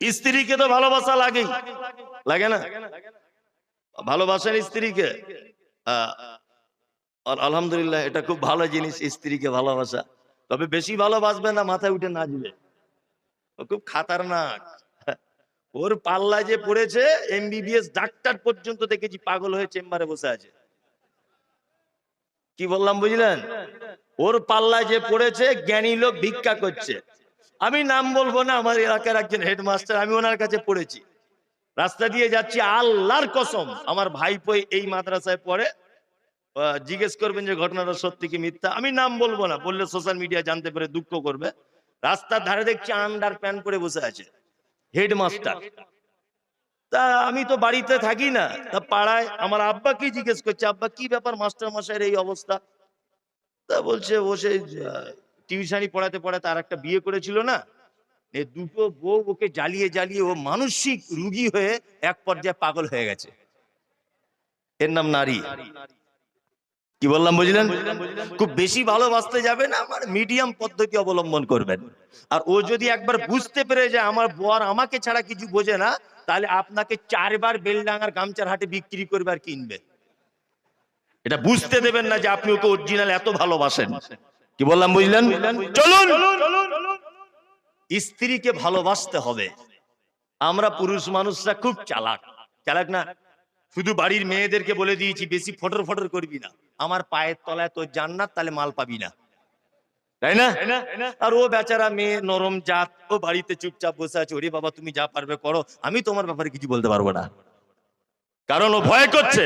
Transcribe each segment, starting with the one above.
স্ত্রীকে তো ভালোবাসা লাগেই লাগে না? ভালোবাসেন স্ত্রীকে? আহ, আলহামদুলিল্লাহ এটা খুব ভালো জিনিস স্ত্রীকে ভালোবাসা। তবে বেশি ভালোবাসবে না মাথায় উঠে নাচবে ও খুব খাতারনাক। ওর পাল্লা যে পড়েছে এমবিবিএস ডাক্তার পর্যন্ত দেখেছি পাগল হয়ে চেম্বারে বসে আছে। কি বললাম বুঝলেন? ওর পাল্লায় যে পড়েছে জ্ঞানী লোক ভিক্ষা করছে। আমি নাম বলব না, আমার এলাকার একজন হেডমাস্টার, আমি ওনার কাছে পড়েছি। রাস্তা দিয়ে যাচ্ছি, আল্লাহর কসম, আমার ভাইপো এই মাদ্রাসায় পড়ে। জিজ্ঞেস করবেন যে ঘটনাটা সত্যি কি মিথ্যা? আমি নাম বলব না, বললে সোশ্যাল মিডিয়া জানতে পেরে দুঃখ করবে। রাস্তার ধারে দেখছি আন্ডার প্যান্ট পরে বসে আছে, হেডমাস্টার। তা আমি তো বাড়িতে থাকি না, তা পাড়ায় আমার আব্বা কি জিজ্ঞেস করছে, আব্বা, কি ব্যাপার মাস্টার মশাইয়ের এই অবস্থা? তা বলছে সেই টিউশনি পড়াতে পড়াতে আর একটা বিয়ে করেছিল না? দুটো বউ ওকে জ্বালিয়ে জ্বালিয়ে ও মানসিক রুগী হয়ে এক পর্যায়ে পাগল হয়ে গেছে। এর নাম নারী। কি বললাম, বুঝলেন? খুব বেশি ভালোবাসতে যাবে না, আমার মিডিয়াম পদ্ধতি অবলম্বন করবেন। আর ও যদি একবার বুঝতে পেরে যে আমার বর আমাকে ছাড়া কিছু বোঝে না, তাহলে আপনাকে চারবার বেলডাঙ্গার গামচার হাটে বিক্রি করবে আর কিনবে। এটা বুঝতে দেবেন না যে আপনি ওকে অরিজিনাল এত ভালোবাসেন। কি বললাম বুঝলেন? চলুন। স্ত্রীকে ভালোবাসতে হবে। আমরা পুরুষ মানুষরা খুব চালাক। চালাক না? শুধু বাড়ির মেয়েদেরকে বলে দিয়েছি, বেশি ফটর ফটর করবি না। আমার পায়ের তলায় তোর জান্নাত, তাহলে মাল পাবি না। তাই না? আর ও বেচারা মেয়ে নরম জাত, ও বাড়িতে চুপচাপ বসে আছে। ওরে বাবা, তুমি যা পারবে করো। আমি তোমার ব্যাপারে কিছু বলতে পারব না। কারণ ও ভয় করছে।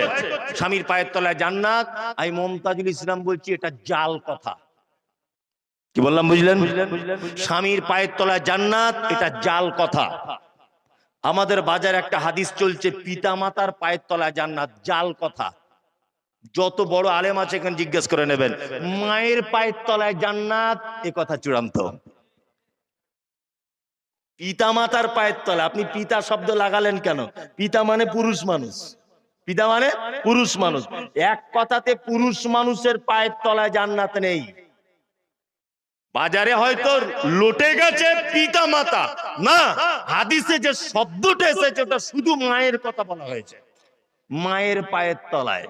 স্বামীর পায়ের তলায় জান্নাত। আমি মমতাজুল ইসলাম বলছি, এটা জাল কথা। কি বললাম বুঝলেন? স্বামীর পায়ের তলায় জান্নাত এটা জাল কথা। আমাদের বাজার একটা হাদিস চলছে পিতা মাতার পায়ের তলায় জান্নাত জাল কথা। যত বড় আলেম আছে এখানে জিজ্ঞেস করে নেবেন মায়ের পায়ের তলায় জান্নাত এ কথা চূড়ান্ত। পিতা মাতার পায়ের তলায় আপনি পিতা শব্দ লাগালেন কেন? পিতা মানে পুরুষ মানুষ। পিতা মানে পুরুষ মানুষ। এক কথাতে পুরুষ মানুষের পায়ের তলায় জান্নাত নেই। বাজারে হয়তো লোটে গেছে পিতা মাতা। না, হাদিসে যে শব্দটা এসেছে, ওটা শুধু মায়ের কথা বলা হয়েছে। মায়ের পায়ের তলায়।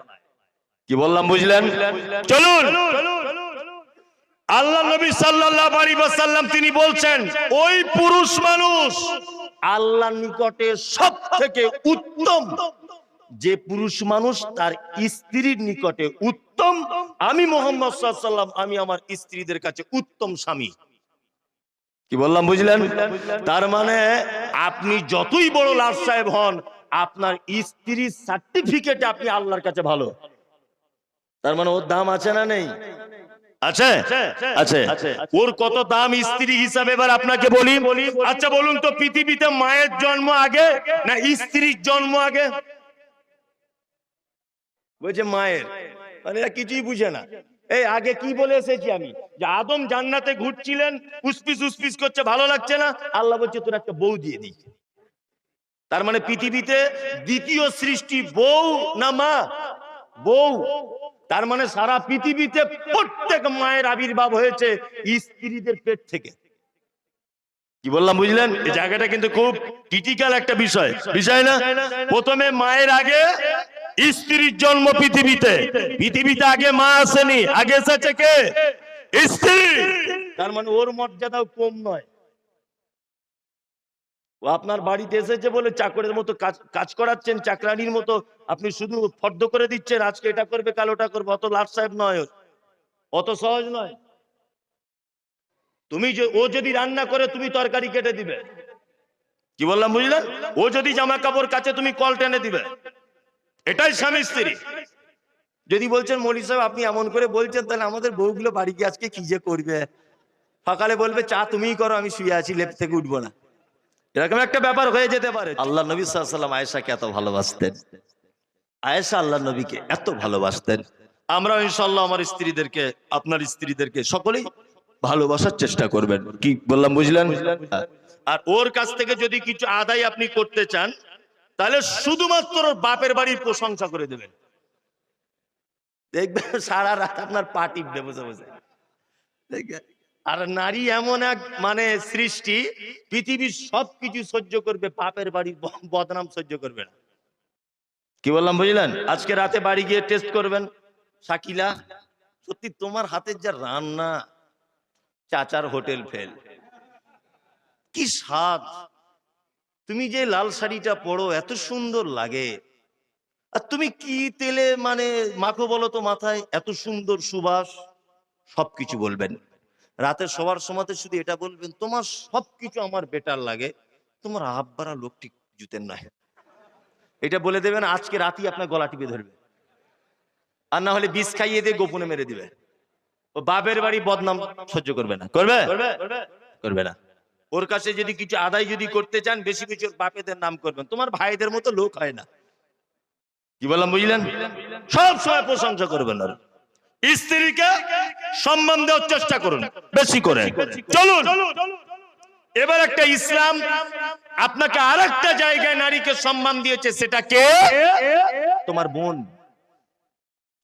কি বললাম, বুঝলেন? চলুন। আল্লাহ নবী সাল্লাল্লাহু আলাইহি ওয়াসাল্লাম তিনি বলছেন, ওই পুরুষ মানুষ আল্লাহর নিকটে সব থেকে উত্তম যে পুরুষ মানুষ তার স্ত্রীর নিকটে উত্তম, আমি মোহাম্মদ ওয়াসাল্লাম, আমি আমার স্ত্রীদের কাছে উত্তম স্বামী। কি বললাম, বুঝলেন? তার মানে আপনি যতই বড় লাট সাহেব হন, আপনার স্ত্রীর সার্টিফিকেট আপনি আল্লাহর কাছে ভালো। তার মানে ওর দাম আছে না নেই? আছে? আছে। ওর কত দাম স্ত্রী হিসাবে? এবার আপনাকে বলি। আচ্ছা বলুন তো, পৃথিবীতে মায়ের জন্ম আগে না স্ত্রীর জন্ম আগে? বলছে, মায়ের। মানে কিছুই বুঝে না। এই, আগে কি বলে এসেছি আমি? যে আদম জান্নাতে ঘুরছিলেন, উসপিস উসপিস করছে, ভালো লাগছে না? আল্লাহ বলছে, তোর একটা বউ দিয়ে দিই। তার মানে পৃথিবীতে দ্বিতীয় সৃষ্টি বউ না মা? বউ। তার মানে সারা পৃথিবীতে প্রত্যেক মায়ের আবির্ভাব হয়েছে স্ত্রীদের পেট থেকে। কি বললাম, বুঝলেন? এই জায়গাটা কিন্তু খুব ক্রিটিক্যাল একটা বিষয়। বিষয় না? প্রথমে মায়ের আগে স্ত্রীর জন্ম পৃথিবীতে। পৃথিবীতে আগে মা আসেনি, আগে এসেছে কে? স্ত্রী। তার মানে ওর মর্যাদাও কম নয়। ও আপনার বাড়িতে এসেছে বলে চাকরের মতো কাজ করাচ্ছেন, চাকরানির মতো। আপনি শুধু ফর্দ করে দিচ্ছেন, আজকে এটা করবে, কাল ওটা করবে। অত লাট সাহেব নয়। অত সহজ নয়। তুমি ও যদি রান্না করে, তুমি তরকারি কেটে দিবে। কি বললাম বুঝলেন ও যদি জামা কাপড় কাছে তুমি কল টেনে দিবে। এটাই স্বামী স্ত্রী যদি বলছেন মলি সাহেব আপনি এমন করে বলছেন তাহলে আমাদের বউগুলো বাড়ি গিয়ে আজকে কি যে করবে? সকালে বলবে চা তুমিই করো আমি শুয়ে আছি লেপ থেকে উঠবো না। এরকম একটা ব্যাপার হয়ে যেতে পারে। আল্লাহ নবী সাল্লাম আয়েশাকে এত ভালোবাসতেন। আয়েশা আল্লাহ নবীকে এত ভালোবাসতেন। আমরা ইনশাল্লাহ আমার স্ত্রীদেরকে আপনার স্ত্রীদেরকে সকলেই ভালোবাসার চেষ্টা করবেন। কি বললাম বুঝলেন? আর ওর কাছ থেকে যদি কিছু আদায় আপনি করতে চান তাহলে শুধুমাত্র বাপের বাড়ির প্রশংসা করে দেবেন। দেখবেন সারা রাত আপনার পা টিপবে বসে আর নারী এমন এক মানে সৃষ্টি, পৃথিবীর সবকিছু সহ্য করবে, বাপের বাড়ির বদনাম সহ্য করবে না। কি বললাম, বুঝলেন? আজকে রাতে বাড়ি গিয়ে টেস্ট করবেন, শাকিলা, সত্যি তোমার হাতের যা রান্না, চাচার হোটেল ফেল কি স্বাদ! তুমি যে লাল শাড়িটা পরো এত সুন্দর লাগে। আর তুমি কি তেলে মানে মাখো বলো তো মাথায়? এত সুন্দর সুবাস। সবকিছু বলবেন। রাতে সবার সময়তে শুধু এটা বলবেন তোমার সবকিছু আমার বেটার লাগে। তোমার আব্বারা লোকটি জুতেন নয়। এটা বলে দেবেন আজকে রাতেই আপনার গলা টিপে ধরবে। আর না হলে বিষ খাইয়ে দিয়ে গোপনে মেরে দিবে। ও বাপের বাড়ি বদনাম সহ্য করবে না। করবে? করবে না। ওর কাছে যদি কিছু আদায় যদি করতে চান, বেশি কিছু ওর বাপেদের নাম করবেন। তোমার ভাইদের মতো লোক হয় না। কি বললাম, বুঝলেন? সব সময় প্রশংসা করবেন ওর। স্ত্রীকে সম্মান দেওয়ার চেষ্টা করুন, বেশি করে। চলুন। এবার একটা ইসলাম, আপনাকে আর একটা জায়গায় নারীকে সম্মান দিয়েছে, সেটা কে? তোমার বোন।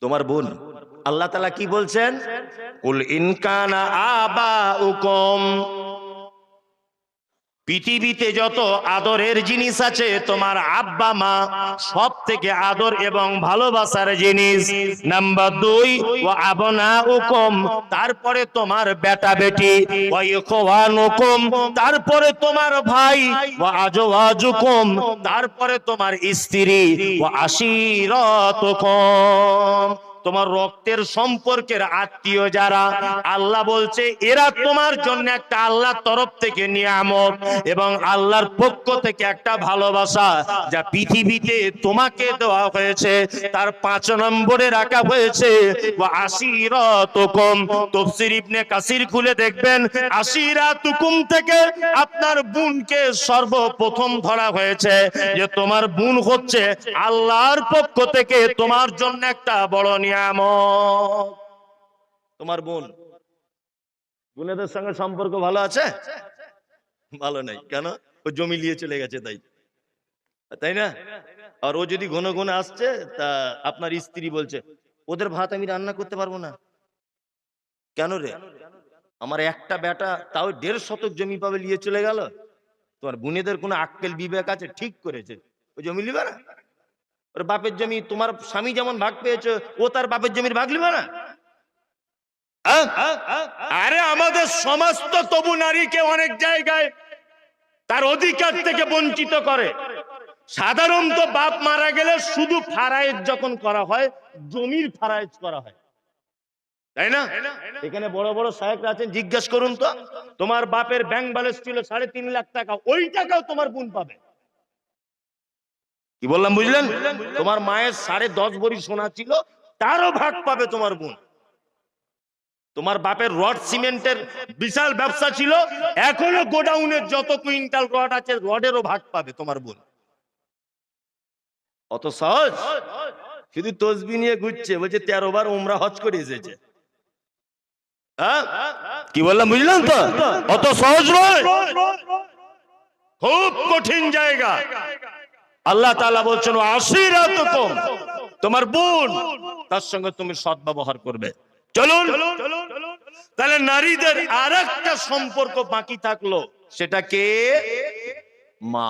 তোমার বোন। আল্লাহ তালা কি বলছেন? কুল ইনকানা আবা উকম পৃথিবীতে যত আদরের জিনিস আছে, তোমার আব্বা, মা সব থেকে আদর এবং ভালোবাসার জিনিস। নাম্বার দুই ও আবনা উকম তারপরে তোমার বেটা বেটি। ও ইখওয়ানুকুম, তারপরে তোমার ভাই। ও আজওয়াজুকুম, তারপরে তোমার স্ত্রী। ও আশিরাতুকুম। তোমার রক্তের সম্পর্কের আত্মীয় যারা, আল্লাহ বলছে, এরা তোমার জন্য একটা আল্লাহর তরফ থেকে নিয়ামত এবং আল্লাহর পক্ষ থেকে একটা ভালোবাসা যা পৃথিবীতে তোমাকে দেওয়া হয়েছে। তার পাঁচ নম্বরে রাখা হয়েছে কাসির খুলে দেখবেন, আশিরাতুকুম থেকে আপনার বোনকে সর্বপ্রথম ধরা হয়েছে যে তোমার বোন হচ্ছে আল্লাহর পক্ষ থেকে তোমার জন্য একটা বড় নিয়ামত। তোমার বোন। বোনেদের সঙ্গে সম্পর্ক ভালো আছে? ভালো নাই। কেন? ও জমি নিয়ে চলে গেছে তাই। তাই না? আর ও যদি ঘন ঘন আসছে তা আপনার স্ত্রী বলছে ওদের ভাত আমি রান্না করতে পারব না। কেন রে? আমার একটা বেটা তাও দেড় শতক জমি পাবে নিয়ে চলে গেল? তোমার বোনেদের কোনো আক্কেল বিবেক আছে? ঠিক করেছে। ও জমি লিবে না? ওর বাপের জমি, তোমার স্বামী যেমন ভাগ পেয়েছে, ও তার বাপের জমির ভাগ লিবে না? আরে আমাদের সমাজ তো তবু নারীকে অনেক জায়গায় তার অধিকার থেকে বঞ্চিত করে। সাধারণত বাপ মারা গেলে শুধু ফারায়েজ যখন করা হয়, জমির ফারায়েজ করা হয়। তাই না? এখানে বড় বড় সাহেবরা আছেন, জিজ্ঞেস করুন তো, তোমার বাপের ব্যাংক ব্যালেন্স ছিল সাড়ে তিন লাখ টাকা, ওই টাকাও তোমার বোন পাবে। কি বললাম বুঝলেন? তোমার মায়ের সাড়ে দশ ভরি সোনা ছিল তারও ভাগ পাবে তোমার বোন। তোমার বাপের রড সিমেন্টের বিশাল ব্যবসা ছিল এখনও গোডাউনের যত কুইন্টাল রড আছে রডেরও ভাগ পাবে তোমার বোন। অত সহজ? শুধু তসবি নিয়ে ঘুরছে বলছে তেরো বার উমরা হজ করে এসেছে। হ্যাঁ? কি বললাম বুঝলাম তো? অত সহজ নয়? খুব কঠিন জায়গা। আল্লাহ তালা বলছেন তোমার বোন, তার সঙ্গে তুমি সদ্ব্যবহার করবে। চলুন। তাহলে নারীদের আর সম্পর্ক বাকি থাকল, সেটা কে? মা।